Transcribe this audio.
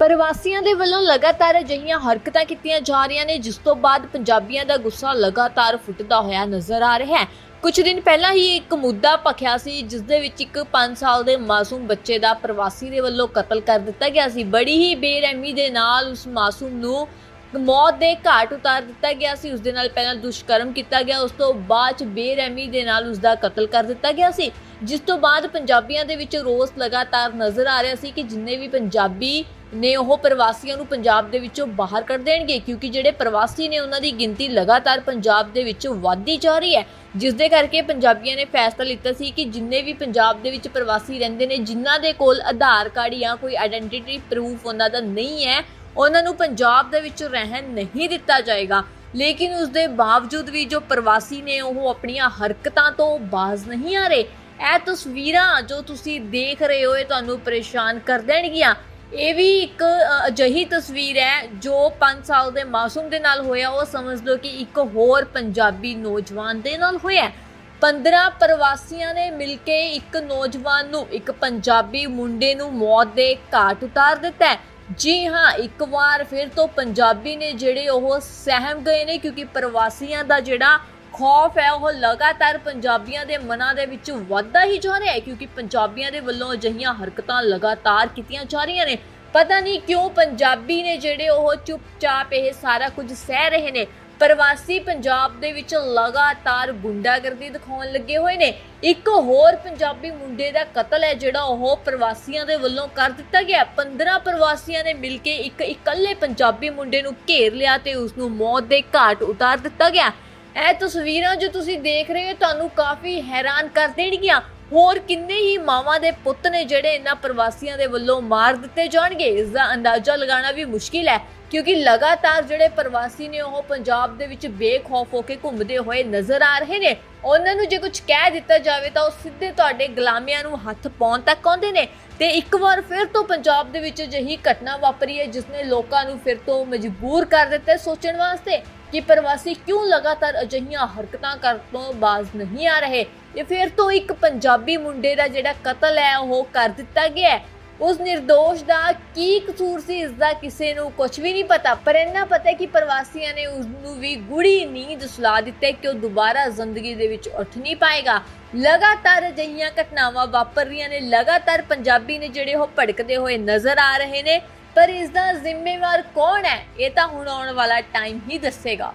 ਪ੍ਰਵਾਸੀਆਂ ਦੇ ਵੱਲੋਂ ਲਗਾਤਾਰ ਅਜਿਹੀਆਂ ਹਰਕਤਾਂ ਕੀਤੀਆਂ ਜਾ ਰਹੀਆਂ ਨੇ, ਜਿਸ ਤੋਂ ਬਾਅਦ ਪੰਜਾਬੀਆਂ ਦਾ ਗੁੱਸਾ ਲਗਾਤਾਰ ਫੁੱਟਦਾ ਹੋਇਆ ਨਜ਼ਰ ਆ ਰਿਹਾ ਹੈ। ਕੁਝ ਦਿਨ ਪਹਿਲਾਂ ਹੀ ਇੱਕ ਮੁੱਦਾ ਭਖਿਆ ਸੀ, ਜਿਸ ਦੇ ਵਿੱਚ ਇੱਕ 5 ਸਾਲ ਦੇ ਮਾਸੂਮ ਬੱਚੇ ਦਾ ਪ੍ਰਵਾਸੀ ਦੇ ਵੱਲੋਂ ਕਤਲ ਕਰ ਦਿੱਤਾ ਗਿਆ ਸੀ। ਬੜੀ ਹੀ ਬੇਰਹਿਮੀ ਦੇ ਨਾਲ ਉਸ ਮਾਸੂਮ ਨੂੰ ਮੌਤ ਦੇ ਘਾਟ ਉਤਾਰ ਦਿੱਤਾ ਗਿਆ ਸੀ। ਉਸ ਦੇ ਨਾਲ ਪਹਿਲਾਂ ਦੁਸ਼ਕਰਮ ਕੀਤਾ ਗਿਆ, ਉਸ ਤੋਂ ਬਾਅਦ ਚ ਬੇਰਹਿਮੀ ਦੇ ਨਾਲ ਉਸ ਦਾ ਕਤਲ ਕਰ ਦਿੱਤਾ ਗਿਆ ਸੀ। ਜਿਸ ਤੋਂ ਬਾਅਦ ਪੰਜਾਬੀਆਂ ਦੇ ਵਿੱਚ ਰੋਸ ਲਗਾਤਾਰ ਨਜ਼ਰ ਆ ਰਿਹਾ ਸੀ ਕਿ ਜਿੰਨੇ ਵੀ ਪੰਜਾਬੀ ਨੇ ਉਹ ਪ੍ਰਵਾਸੀਆਂ ਨੂੰ ਪੰਜਾਬ ਦੇ ਵਿੱਚੋਂ ਬਾਹਰ ਕੱਢ ਦੇਣਗੇ, ਕਿਉਂਕਿ ਜਿਹੜੇ ਪ੍ਰਵਾਸੀ ਨੇ ਉਹਨਾਂ ਦੀ ਗਿਣਤੀ ਲਗਾਤਾਰ ਪੰਜਾਬ ਦੇ ਵਿੱਚ ਵਧਦੀ ਜਾ ਰਹੀ ਹੈ। ਜਿਸ ਦੇ ਕਰਕੇ ਪੰਜਾਬੀਆਂ ਨੇ ਫੈਸਲਾ ਲਿੱਤਾ ਸੀ ਕਿ ਜਿੰਨੇ ਵੀ ਪੰਜਾਬ ਦੇ ਵਿੱਚ ਪ੍ਰਵਾਸੀ ਰਹਿੰਦੇ ਨੇ, ਜਿਨ੍ਹਾਂ ਦੇ ਕੋਲ ਆਧਾਰ ਕਾਰਡ ਜਾਂ ਕੋਈ ਆਇਡੈਂਟੀਟੀ ਪ੍ਰੂਫ ਉਹਨਾਂ ਦਾ ਨਹੀਂ ਹੈ, ਉਹਨਾਂ ਨੂੰ ਪੰਜਾਬ ਦੇ ਵਿੱਚ ਰਹਿਣ ਨਹੀਂ ਦਿੱਤਾ ਜਾਏਗਾ। ਲੇਕਿਨ ਉਸ ਦੇ ਬਾਵਜੂਦ ਵੀ ਜੋ ਪ੍ਰਵਾਸੀ ਨੇ ਉਹ ਆਪਣੀਆਂ ਹਰਕਤਾਂ ਤੋਂ ਬਾਜ਼ ਨਹੀਂ ਆ ਰਹੇ ਇਹ ਤਸਵੀਰਾਂ ਜੋ ਤੁਸੀਂ ਦੇਖ ਰਹੇ ਹੋ ਇਹ ਤੁਹਾਨੂੰ ਪਰੇਸ਼ਾਨ ਕਰ ਦੇਣਗੀਆਂ। ਇਹ ਵੀ ਇੱਕ ਅ, ਅਜਿਹੀ ਤਸਵੀਰ ਹੈ ਜੋ 5 ਸਾਲ ਦੇ ਮਾਸੂਮ ਦੇ ਨਾਲ ਹੋਇਆ। ਉਹ ਸਮਝ ਲਓ ਕਿ ਇੱਕ ਹੋਰ ਪੰਜਾਬੀ ਨੌਜਵਾਨ ਦੇ ਨਾਲ ਹੋਇਆ ਹੈ। 15 ਪ੍ਰਵਾਸੀਆਂ ਨੇ ਮਿਲ ਕੇ ਇੱਕ ਨੌਜਵਾਨ ਨੂੰ ਇੱਕ ਪੰਜਾਬੀ ਮੁੰਡੇ ਨੂੰ ਮੌਤ ਦੇ ਘਾਟ ਉਤਾਰ ਦਿੱਤਾ ਜੀ ਹਾਂ ਇੱਕ ਵਾਰ ਫਿਰ ਤੋਂ ਪੰਜਾਬੀ ਨੇ ਜਿਹੜੇ ਉਹ ਸਹਿਮ ਗਏ ਨੇ ਕਿਉਂਕਿ ਪ੍ਰਵਾਸੀਆਂ ਦਾ ਜਿਹੜਾ ਖੌਫ ਹੈ, ਉਹ ਲਗਾਤਾਰ ਪੰਜਾਬੀਆਂ ਦੇ ਮਨਾਂ ਦੇ ਵਿੱਚ ਵੱਧਦਾ ਹੀ ਜਾ ਰਿਹਾ ਹੈ ਕਿਉਂਕਿ ਪੰਜਾਬੀਆਂ ਦੇ ਵੱਲੋਂ ਅਜਿਹੀਆਂ ਹਰਕਤਾਂ ਲਗਾਤਾਰ ਕੀਤੀਆਂ ਜਾ ਰਹੀਆਂ ਨੇ। ਪਤਾ ਨਹੀਂ ਕਿਉਂ ਪੰਜਾਬੀ ਨੇ ਜਿਹੜੇ ਉਹ ਚੁੱਪਚਾਪ ਇਹ ਸਾਰਾ ਕੁਝ ਸਹਿ ਰਹੇ ਨੇ। ਪ੍ਰਵਾਸੀ ਪੰਜਾਬ ਦੇ ਵਿੱਚ ਲਗਾਤਾਰ ਗੁੰਡਾਗਰਦੀ ਦਿਖਾਉਣ ਲੱਗੇ ਹੋਏ ਨੇ। ਇੱਕ ਹੋਰ ਪੰਜਾਬੀ ਮੁੰਡੇ ਦਾ ਕਤਲ ਹੈ, ਜਿਹੜਾ ਉਹ ਪ੍ਰਵਾਸੀਆਂ ਦੇ ਵੱਲੋਂ ਕਰ ਦਿੱਤਾ ਗਿਆ। 15 ਪ੍ਰਵਾਸੀਆਂ ਨੇ ਮਿਲ ਕੇ ਇੱਕ ਇਕੱਲੇ ਪੰਜਾਬੀ ਮੁੰਡੇ ਨੂੰ ਘੇਰ ਲਿਆ ਤੇ ਉਸ ਨੂੰ ਮੌਤ ਦੇ ਘਾਟ ਉਤਾਰ ਦਿੱਤਾ ਗਿਆ। ਇਹ ਤਸਵੀਰਾਂ ਜੋ ਤੁਸੀਂ ਦੇਖ ਰਹੇ ਹੋ, ਤੁਹਾਨੂੰ ਕਾਫੀ ਹੈਰਾਨ ਕਰ ਦੇਣਗੀਆਂ। ਹੋਰ ਕਿੰਨੇ ਹੀ ਮਾਵਾਂ ਦੇ ਪੁੱਤ ਨੇ ਜਿਹੜੇ ਇਹਨਾਂ ਪ੍ਰਵਾਸੀਆਂ ਦੇ ਵੱਲੋਂ ਮਾਰ ਦਿੱਤੇ ਜਾਣਗੇ? ਇਸ ਦਾ ਅੰਦਾਜ਼ਾ ਲਗਾਉਣਾ ਵੀ ਮੁਸ਼ਕਿਲ ਹੈ, ਕਿਉਂਕਿ ਲਗਾਤਾਰ ਜਿਹੜੇ ਪ੍ਰਵਾਸੀ ਨੇ ਉਹ ਪੰਜਾਬ ਦੇ ਵਿੱਚ ਬੇਖੌਫ ਹੋ ਕੇ ਘੁੰਮਦੇ ਹੋਏ ਨਜ਼ਰ ਆ ਰਹੇ ਨੇ। ਉਹਨਾਂ ਨੂੰ ਜੇ ਕੁਝ ਕਹਿ ਦਿੱਤਾ ਜਾਵੇ ਤਾਂ ਉਹ ਸਿੱਧੇ ਤੁਹਾਡੇ ਗੁਲਾਮੀਆਂ ਨੂੰ ਹੱਥ ਪਾਉਣ ਤੱਕ ਆਉਂਦੇ ਨੇ। ਤੇ ਇੱਕ ਵਾਰ ਫਿਰ ਤੋਂ ਪੰਜਾਬ ਦੇ ਵਿੱਚ ਅਜਿਹੀ ਘਟਨਾ ਵਾਪਰੀ ਹੈ ਜਿਸ ਨੇ ਲੋਕਾਂ ਨੂੰ ਫਿਰ ਤੋਂ ਮਜਬੂਰ ਕਰ ਦਿੱਤਾ ਸੋਚਣ ਵਾਸਤੇ ਕਿ ਪ੍ਰਵਾਸੀ ਕਿਉਂ ਲਗਾਤਾਰ ਅਜਿਹੀਆਂ ਹਰਕਤਾਂ ਕਰਨ ਤੋਂ ਬਾਜ਼ ਨਹੀਂ ਆ ਰਹੇ। ਇਹ ਫਿਰ ਤੋਂ ਇੱਕ ਪੰਜਾਬੀ ਮੁੰਡੇ ਦਾ ਜਿਹੜਾ ਕਤਲ ਹੈ, ਉਹ ਕਰ ਦਿੱਤਾ ਗਿਆ ਹੈ। ਉਸ નિર્ਦੋਸ਼ ਦਾ ਕੀ ਕਸੂਰ ਸੀ, ਇਸ ਦਾ ਕਿਸੇ ਨੂੰ ਕੁਝ ਵੀ ਨਹੀਂ ਪਤਾ, ਪਰ ਇੰਨਾ ਪਤਾ ਕਿ ਪ੍ਰਵਾਸੀਆਂ ਨੇ ਉਸ ਨੂੰ ਵੀ ਗੁੜੀ ਨੀਂਦ ਸੁਲਾ ਦਿੱਤੀ ਕਿ ਉਹ ਦੁਬਾਰਾ ਜ਼ਿੰਦਗੀ ਦੇ ਵਿੱਚ ਉੱਠ ਨਹੀਂ ਪਾਏਗਾ। ਲਗਾਤਾਰ ਅਜਿਹੀਆਂ ਘਟਨਾਵਾਂ ਵਾਪਰ ਰਹੀਆਂ ਨੇ, ਲਗਾਤਾਰ ਪੰਜਾਬੀ ਨੇ ਜਿਹੜੇ ਉਹ ਭੜਕਦੇ ਹੋਏ ਨਜ਼ਰ ਆ ਰਹੇ ਨੇ, ਪਰ ਇਸ ਦਾ ਜ਼ਿੰਮੇਵਾਰ ਕੌਣ ਹੈ? ਇਹ ਤਾਂ ਹੁਣ ਆਉਣ ਵਾਲਾ ਟਾਈਮ ਹੀ ਦੱਸੇਗਾ।